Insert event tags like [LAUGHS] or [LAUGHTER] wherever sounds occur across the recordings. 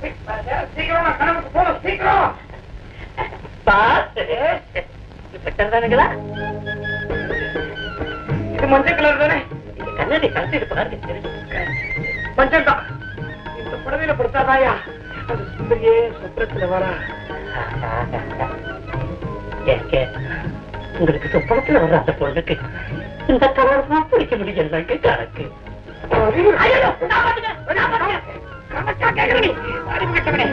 சீக்கிரம் கணக்கு சீக்கிரம் தானுங்களா இது மஞ்சள் கலர் தானே கண்ணாடி கலத்திட்டு பாருங்க மஞ்சள் தான் இந்த புடவையில படுத்தாதாயா அது சுந்தரியே வரா உங்களுக்கு சொப்பனத்துல வர அந்த பொண்ணுக்கு இந்த கலர் தான் பிடிக்க முடியும் கணக்கு கணக்கா கேக்குற கெட்டவனே.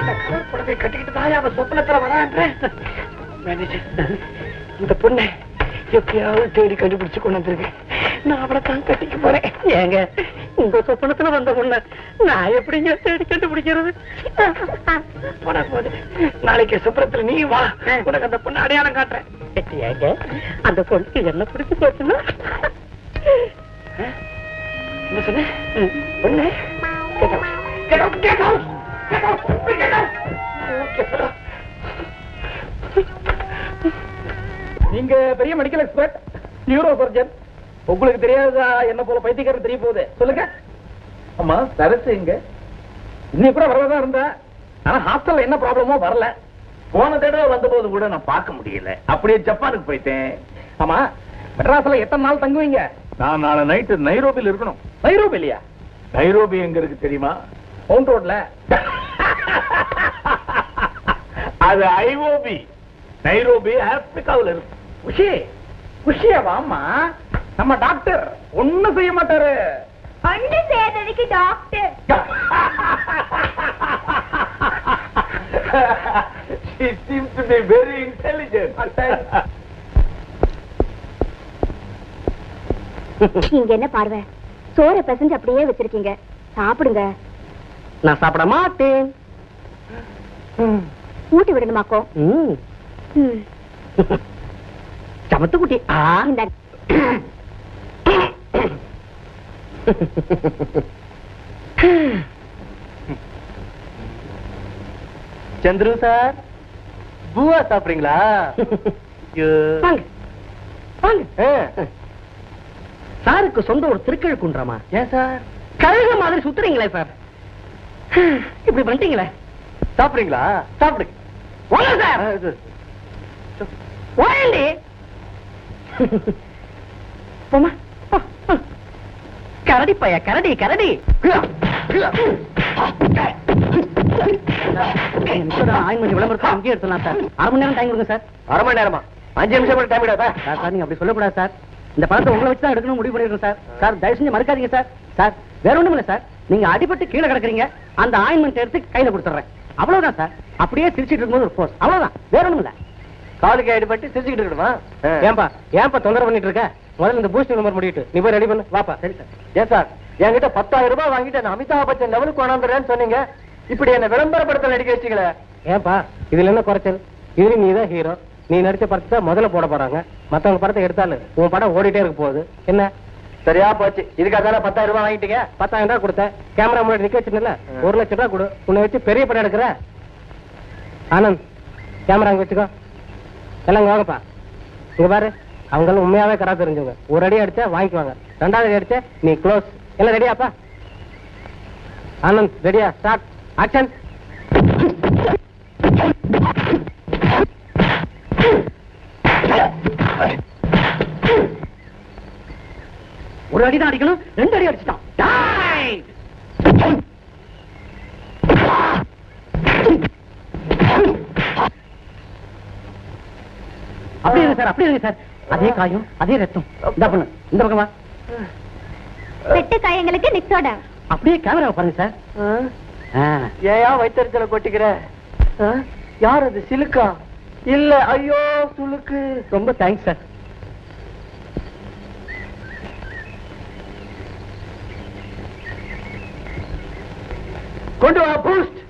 இந்த கலர் புடவை கட்டிக்கிட்டு தாயா அவ சொப்பனத்துல வரான்ற மேனேஜர் இந்த பொண்ணை எப்படியாவது தேடி கண்டுபிடிச்சு கொண்டு வந்திருக்கேன் நான் அவளை தான் கட்டிக்க போறேன். ஏங்க உங்க சொப்பனத்துல வந்த பொண்ணு நான் எப்படிங்க தேடி கண்டுபிடிக்கிறது? போனா போது நாளைக்கு சுப்ரத்துல நீ வா. உனக்கு அந்த பொண்ணு அடையாளம் காட்டுறேன். ஏங்க அந்த பொண்ணுக்கு என்ன பிடிச்சு போச்சுன்னா? என்ன சொன்ன? பொண்ணு? Get out. Get out, get out. Get out, get out. Okay, fellow. நீங்க பெரிய மெடிக்கல் எக்ஸ்பர்ட் நியூரோ சர்ஜன் உங்களுக்கு தெரியாதா என்ன போல பைத்தியக்காரன் தெரிய போகுது? சொல்லுங்க. ஆமா சரசு எங்க? இன்னைக்கு கூட வரதான் இருந்தா. ஆனா ஹாஸ்டல்ல என்ன ப்ராப்ளமோ வரல. போன தடவை வந்தபோது கூட நான் பார்க்க முடியல. அப்படியே ஜப்பானுக்கு போயிட்டேன். ஆமா மெட்ராஸ்ல எத்தனை நாள் தங்குவீங்க? நான் நாளை நைட்டு நைரோபியில் இருக்கணும். நைரோபி இல்லையா நைரோபி எங்க இருக்கு தெரியுமா? மவுண்ட் ரோட்ல [LAUGHS] அது ஐஓபி. நைரோபி ஆப்பிரிக்காவில் இருக்கு. உஷி உஷியா வாமா நம்ம டாக்டர். ஒண்ணும் செய்ய மாட்டாரு. ஒண்ணு செய்யறதுக்கு doctor. [LAUGHS] She seems to be very intelligent. [LAUGHS] நீங்க என்ன பார்வை? சோற பிசைஞ்சு அப்படியே வச்சிருக்கீங்க. சாப்பிடுங்க. நான் சாப்பிட மாட்டேன். ஊட்டி விடணுமாக்கோ. சமத்து குட்டி. சந்துரு சார் பூவா சாப்பிடுறீங்களா? [LAUGHS] வாங்க. வாங்க. சாருக்கு சொந்த ஒரு திருக்கழுக்குன்றமா? ஏன் சார்? கழுக மாதிரி சுத்துறீங்களே சார். இப்படி பண்ணிட்டீங்களே? சாப்பிடுறீங்களா? சாப்பிடுங்க வாங்க சார். வாங்கி போமா. கரடி பைய கரடி கரடி. ஆயிரம் விளம்பரத்தை அங்கேயே எடுத்துலாம் சார். அரை மணி நேரம் டைம் கொடுங்க சார். அரை மணி நேரமா? அஞ்சு நிமிஷம் டைம் விடாதா சார் சார் நீங்க அப்படி சொல்லக்கூடாது சார். இந்த பணத்தை உங்களை வச்சு தான் எடுக்கணும் முடிவு பண்ணிருக்கோம் சார். சார் தயவு செஞ்சு மறுக்காதீங்க சார். சார் வேற ஒண்ணும் இல்ல சார். நீங்க அடிபட்டு கீழே கிடக்குறீங்க அந்த ஆயின்மெண்ட் எடுத்து கையில கொடுத்துறேன் அவ்வளவுதான் சார். அப்படியே சிரிச்சிட்டு இருக்கும்போது ஒரு போஸ் அவ்வளவுதான். வேற ஒண்ணும் இல்ல காலுக்கு அடிபட்டு சிரிச்சுக்கிட்டு இருக்கணுமா ஏன்பா ஏன்பா தொந்தரவு பண்ணிட்டு இருக்க? முதல்ல இந்த பூஸ்ட் நம்பர் முடிட்டு நீ போய் ரெடி பண்ணு. வாப்பா. சரி சார். ஏன் சார்? என்கிட்ட பத்தாயிரம் ரூபாய் வாங்கிட்டு நான் அமிதாப் பச்சன் லெவலுக்கு கொண்டாந்துறேன்னு சொன்னீங்க. இப்படி என்ன விளம்பரப்படுத்தல் நடிக்க வச்சுக்கல. ஏன்பா இதுல என்ன குறைச்சல்? இதுல நீ தான் ஹீரோ நீ நடிச்ச படத்தை தான் முதல்ல போட போறாங்க. மத்தவங்க படத்தை எடுத்தாலும் உன் படம் ஓடிட்டே இருக்க போகுது. என்ன? சரியா போச்சு. இதுக்காக தானே பத்தாயிரம் ரூபாய் வாங்கிட்டீங்க? பத்தாயிரம் ரூபாய் கொடுத்தேன். கேமரா முன்னாடி நிக்க வச்சிருந்தல ஒரு லட்சம் ரூபாய் கொடு. உன்னை வச்சு பெரிய படம் எடுக்கிற? ஆனந்த் கேமரா அங்க வச்சுக்கோ. எல்லாம் இங்க வாங்கப்பா. இங்க பாரு. அவங்களும் உண்மையாவே கடா தெரிஞ்சவங்க. ஒரு அடி அடிச்சா வாங்கிக்குவாங்க. ரெண்டாவது அடி அடிச்சா நீ க்ளோஸ் எல்லாம் ரெடியாப்பா ஆனந்த் ரெடியா ஸ்டார்ட் ஆக்ஷன் ஒரு அடி தான் அடிக்கணும் ரெண்டு அடி அடிச்சிட்டான். Die! அப்படியே இருங்க சார் அப்படியே இருங்க சார். அதே காயம் அதே ரத்தம். இந்த பண்ணு இந்த பக்கமா வெட்டு காயங்களுக்கு நிக்ஸோட அப்படியே கேமராவை பாருங்க சார். ஆ. ஏயா வைத்தறிச்சல கொட்டிக்கிற? ஆ? யார் அது? சிலுக்கா? இல்ல ஐயோ சுளுக்கு. ரொம்ப தேங்க்ஸ் சார் கொண்டு வா பூஸ்ட்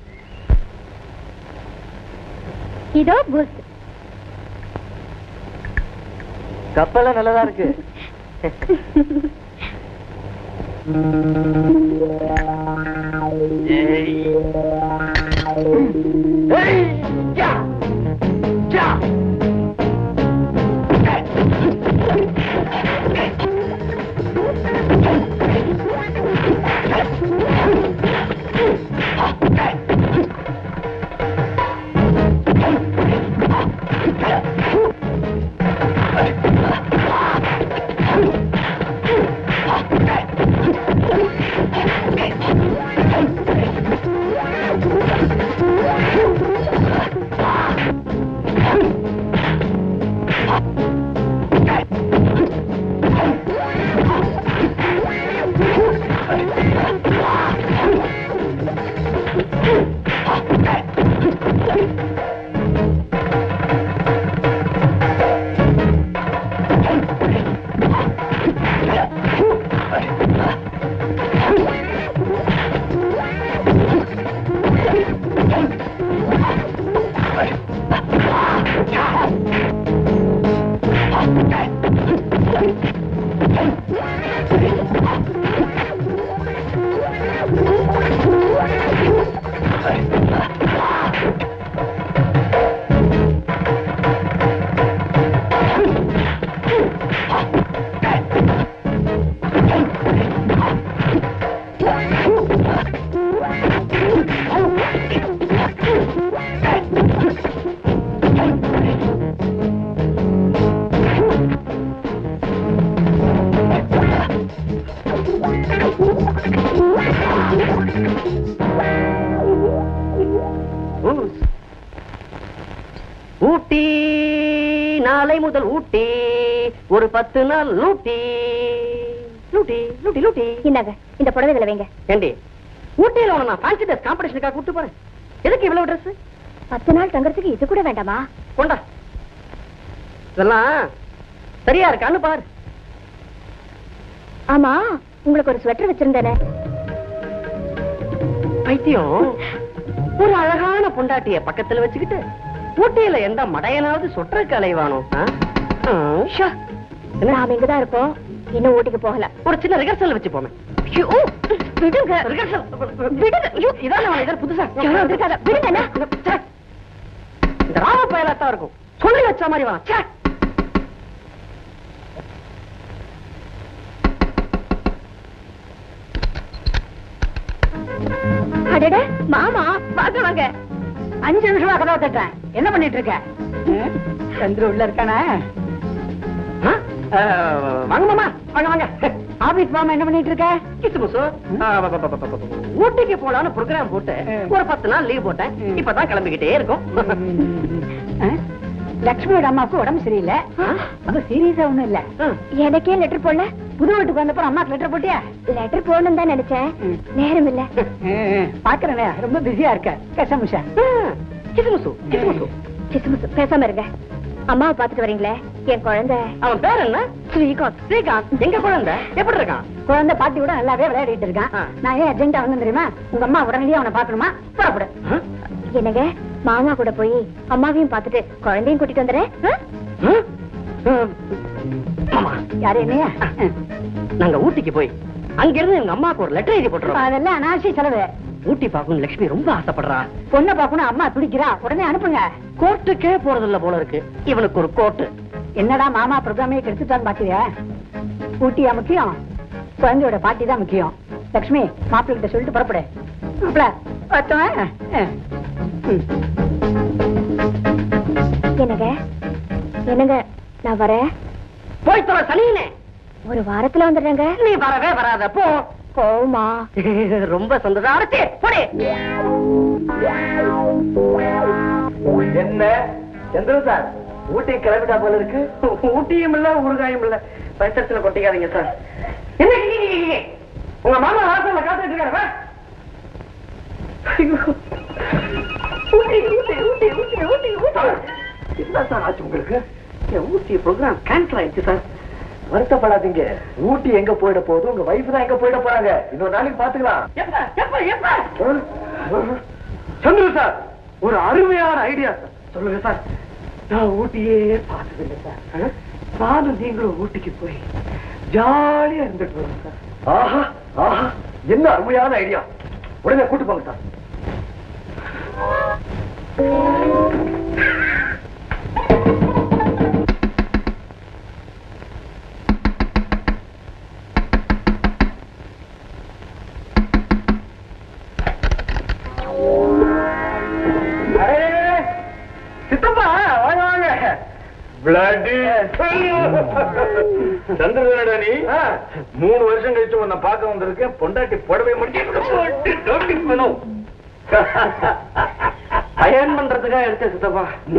இதோ பூஸ்ட் கப்பெல்லாம் நல்லதா இருக்கு. [LAUGHS] ஏய், யா, யா. முதல் ஊட்டி ஒரு பத்து நாள் லூட்டி. லூட்டி லூட்டி லூட்டி. இந்தாங்க இந்த புடவை இதுல வைங்க. ஏண்டி ஊட்டியில உன நான் ஃபேன்சி ட்ரெஸ் காம்படிஷனுக்காக கூட்டு போறேன். எதுக்கு இவ்வளவு ட்ரெஸ் பத்து நாள் தங்கறதுக்கு இது கூட வேண்டாமா? கொண்டா. இதெல்லாம் சரியா இருக்கான்னு பாரு. ஆமா உங்களுக்கு ஒரு ஸ்வெட்டர் வச்சிருந்தேனே. பைத்தியம். ஒரு அழகான பொண்டாட்டிய பக்கத்துல வச்சுக்கிட்டு ஊட்டியில எந்த மடையனாவது ஷா. என்ன? நாம இங்கதான் இருக்கோம் இன்னும் ஊட்டிக்கு போகல. ஒரு சின்ன ரிகர்சல் வச்சு போமே. விடுங்க. ரிகர்சல் விடுங்க. இதான் புதுசா. விடுங்க. இந்த ராம பயலாத்தான் இருக்கும். சொல்லி வச்ச மாதிரி வா. ச்சே. அடட மாமா வாங்க வாங்க. அஞ்சு நிமிஷமா கதவை தட்டேன் என்ன பண்ணிட்டு இருக்க? சந்திரு உள்ள இருக்கானே? வாங்க மாமா. வாங்க வாங்க. ஆபீஸ் மாமா என்ன பண்ணிட்டு இருக்க கிச்சு முசு. ஊட்டிக்கு போலான்னு ப்ரோக்ராம் போட்டு. ஒரு பத்து நாள் லீவ் போட்டேன். இப்பதான் கிளம்பிக்கிட்டே இருக்கும். ஆ? லக்ஷ்மியோட அம்மாவுக்கு உடம்பு சரியில்லை? ரொம்ப சீரியஸா ஒண்ணும் இல்ல. எனக்கே லெட்டர் போடல. புது வீட்டுக்கு வந்தப்ப அம்மாக்கு லெட்டர் போட்டியா? லெட்டர் போடணும் தான் நினைச்சேன். நேரம் இல்ல. பாக்குறேனே ரொம்ப பிஸியா இருக்க. கசமுஷா ஆ, கிச்சு முசு கிச்சு முசு சிசுமுசு பேசாம இருங்க. அம்மாவை பாத்துட்டு வரீங்களே என் குழந்தை. அவன் பேர் என்ன? ஸ்ரீகாந்த். ஸ்ரீகாந்த் எங்க குழந்தை? எப்படி இருக்கான்? குழந்தை பாட்டி கூட நல்லாவே விளையாடிட்டு இருக்கான். நான் ஏன் அர்ஜென்டா வந்து தெரியுமா? உங்க அம்மா உடனடியே அவனை பாக்கணுமா புறப்படு? என்னங்க? மாமா கூட போய் அம்மாவையும் பாத்துட்டு குழந்தையும் கூட்டிட்டு வந்துடுறேன் யாரு என்னையா? நாங்க ஊட்டிக்கு போய் அங்க இருந்து எங்க அம்மாவுக்கு ஒரு லெட்டர் எழுதி போட்டுறோம் அதெல்லாம் அனாவசிய செலவு. ஊட்டி பார்க்கணும் லட்சுமி ரொம்ப ஆசைப்படுறா. பொண்ணை பார்க்கணும் அம்மா துடிக்கிறா. உடனே அனுப்புங்க. கோர்ட்டுக்கே போறதில்ல போல இருக்கு. இவனுக்கு ஒரு கோர்ட்டு. என்னடா மாமா ப்ரோக்ராமே கெடுத்துட்டான்னு பாக்குறியா? ஊட்டியா முக்கியம்? குழந்தையோட பாட்டி தான் முக்கியம். லக்ஷ்மி மாப்பிள்ளை கிட்ட சொல்லிட்டு புறப்படு. என்னங்க? என்னங்க? நான் வரேன். போய் தொலை சனியனே. ஒரு வாரத்துல வந்துடுறேங்க. நீ வரவே வராத. போ. போமா. [LAUGHS] ரொம்ப சந்தோஷம் என்ன? சந்திர சார் ஊட்டி கிளம்பிட்டா போல இருக்கு. ஊட்டியும் இல்ல ஊறுகாயும் இல்ல. பைசத்துல கொட்டிக்காதீங்க சார். என்ன? உங்க மாமா வாசல்ல காத்துட்டு இருக்காரு. ஊட்டி, ஊட்டி, ஊட்டி, ஊட்டி, ஊட்டி, ஊட்டி. என்ன சார் ஆச்சு உங்களுக்கு? ஊட்டி ப்ரோக்ராம் கேன்சல் ஆயிடுச்சு சார். வருத்தப்படாதீங்க. ஊட்டி எங்க போயிட போகுது உங்க வைஃப் தான் எங்க போயிட போறாங்க. இன்னொரு நாளைக்கு பாத்துக்கலாம். சந்திர சார் ஒரு அருமையான ஐடியா சார். சொல்லுங்க சார். நான் ஊட்டியே பார்த்ததில்லை சார். நானும் நீங்களும் ஊட்டிக்கு போய் ஜாலியா இருந்துட்டு வரோம் சார். ஆஹா ஆஹா. என்ன அருமையான ஐடியா உடனே கூட்டு போங்க சார். [LAUGHS] சந்திரதனடா நீ? மூணு வருஷம் கழிச்சு உன்னை பார்க்க வந்திருக்கேன். பொண்டாட்டி புடவை முடிச்சு அயன் [LAUGHS] பண்றதுக்காக எடுத்த சித்தப்பா. [LAUGHS]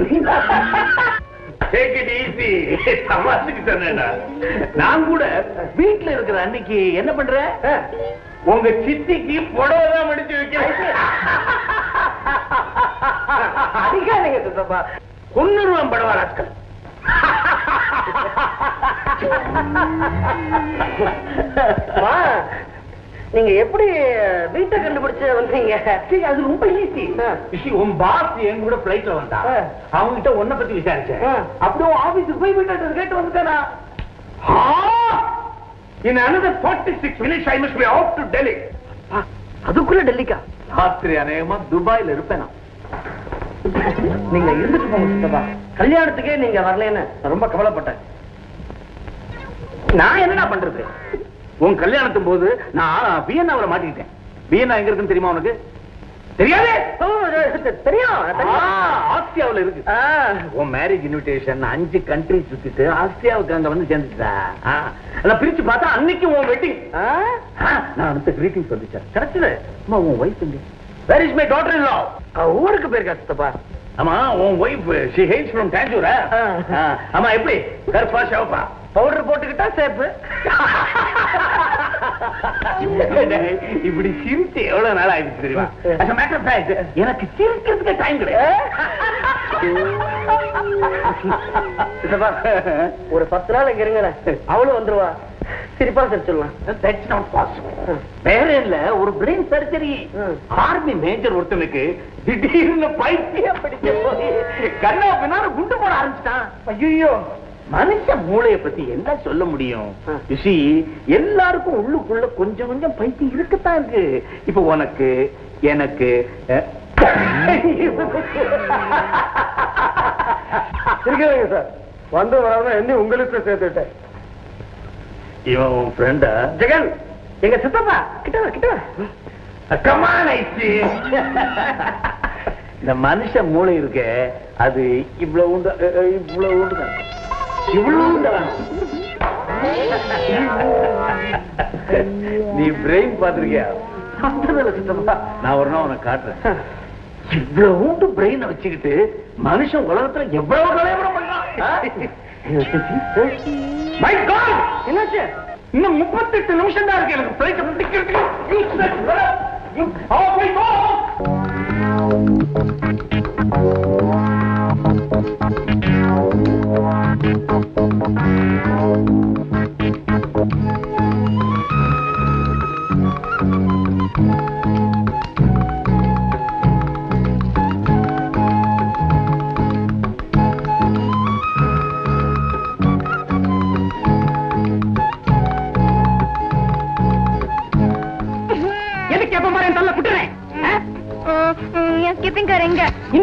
நான் கூட வீட்டுல இருக்கிற அன்னைக்கு என்ன பண்ற? உங்க சித்திக்கு புடவை தான் மடிச்சு வைக்கிறேன். அடிக்காதீங்க சித்தப்பா. கொன்னுருவான் படவா அம்மா, நீங்க எப்படி வீட்டை கண்டுபிடிச்சு வந்தீங்க அது ரொம்ப ஈஸி உன் பாஸ் என் கூட பிளைட்ல வந்தா. அவங்க கிட்ட உன்னை பத்தி விசாரிச்சேன். அப்படியே ஆபீஸுக்கு போய் வீட்டு கேட்டு வந்துட்டானா In another 46 minutes, I must be off to Delhi. அதுக்குள்ள டெல்லிக்கா ராத்திரி அநேகமா துபாயில இருப்பேன். நீங்க இருந்துட்டு போங்க சித்தப்பா. கல்யாணத்துக்கே நீங்க வரலன்னு ரொம்ப கவலைப்பட்டேன். நான் என்னடா பண்றது? உன் கல்யாணத்தும் போது நான் வியன்னாவுல மாட்டிக்கிட்டேன். வியன்னா எங்க இருக்குன்னு தெரியுமா உனக்கு? தெரியாதே? தெரியும். ஆஸ்தியாவுல இருக்கு. உன் மேரேஜ் இன்விடேஷன் அஞ்சு கண்ட்ரி சுத்திட்டு ஆஸ்தியாவுக்கு அங்க வந்து சேர்ந்துட்டா பிரிச்சு பார்த்தா அன்னைக்கு உன் வெட்டிங்? நான் அடுத்த கிடைச்சது. அம்மா உன் wife where is my daughter in law ஊருக்கு போயிருக்கா சித்தப்பா. ஆமா உன் wife she hails from Tanjore. ஆமா எப்படி? கருப்பா சிவப்பா? பவுடர் போட்டுக்கிட்டா சேப்பு. இப்படி சிரிச்சு எவ்வளவு நாள் ஆயிடுச்சு தெரியுமா? எனக்கு சிரிக்கிறதுக்கு டைம் [LAUGHS] சித்தப்பா, ஒரு பத்து நாள் இங்க இருங்க அவளும் வந்துருவா. சிரிப்பா சிரிச்சிடலாம் That's not possible. வேற இல்ல ஒரு பிரெயின் சர்ஜரி. ஆர்மி மேஜர் ஒருத்தனுக்கு திடீர்னு பைத்தியம் பிடிச்ச போய் கண்ணா பின்னால குண்டு போட ஆரம்பிச்சிட்டான். ஐயோ மனுஷ மூளைய பத்தி என்ன சொல்ல முடியும். You see, எல்லாருக்கும் உள்ளுக்குள்ள கொஞ்சம் கொஞ்சம் பைத்தியம் இருக்கத்தான் இருக்கு. இப்ப உனக்கு எனக்கு சார். வந்து வராம என்ன உங்களுக்கு சேர்த்துட்டேன் இவன் உன் ஃப்ரெண்டா ஜெகன் எங்க சித்தப்பா கிட்ட வா, கிட்ட வா. கமான் இந்த மனுஷ மூளை இருக்க அது இவ்வளவு உண்டு இவ்வளவு உண்டு இவ்வளவு உண்டு நீ பிரெயின் பாத்திருக்கியா சித்தப்பா நான் ஒரு நாள் உனக்கு காட்டுறேன். இவ்வளவு உண்டு பிரெயினை வச்சுக்கிட்டு மனுஷன் உலகத்துல எவ்வளவு கலையபுரம் மை காட் என்னாச்சு? இன்னும் முப்பத்தெட்டு நிமிஷம் தான் இருக்கு. எனக்கு பிளைட் முடிக்கிறதுக்கு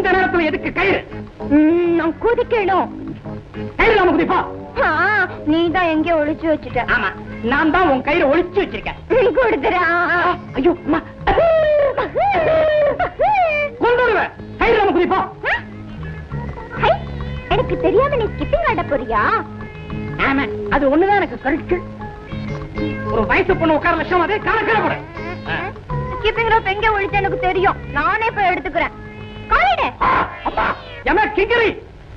இந்த நேரத்துல எதுக்கு கயிறு? நான் குதிக்கணும். கயிறு நாம குதிப்பா? நீ தான் எங்க ஒளிச்சு வச்சுட்ட. ஆமா நான் தான் உன் கயிறை ஒளிச்சு வச்சிருக்கேன். கொடுத்துறா ஐயோ அம்மா. கொண்டு வருவேன் கயிறு நாம குதிப்பா. எனக்கு தெரியாம நீ ஸ்கிப்பிங் ஆட போறியா? ஆமா அது ஒண்ணுதான் எனக்கு கழிச்சு ஒரு வயசு பொண்ணு உட்கார லட்சம் அதே கணக்கில் போடு. ஸ்கிப்பிங் ரோப் எங்க ஒளிச்சு எனக்கு தெரியும். நானே போய் எடுத்துக்கிறேன். கிக்கரி!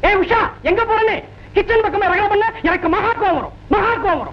ஏ உஷா எங்க போறேன்னு? கிச்சன் பக்கமே ரகல பண்ண எனக்கு மகா கோவம் வரும். மகா கோவம் வரும்.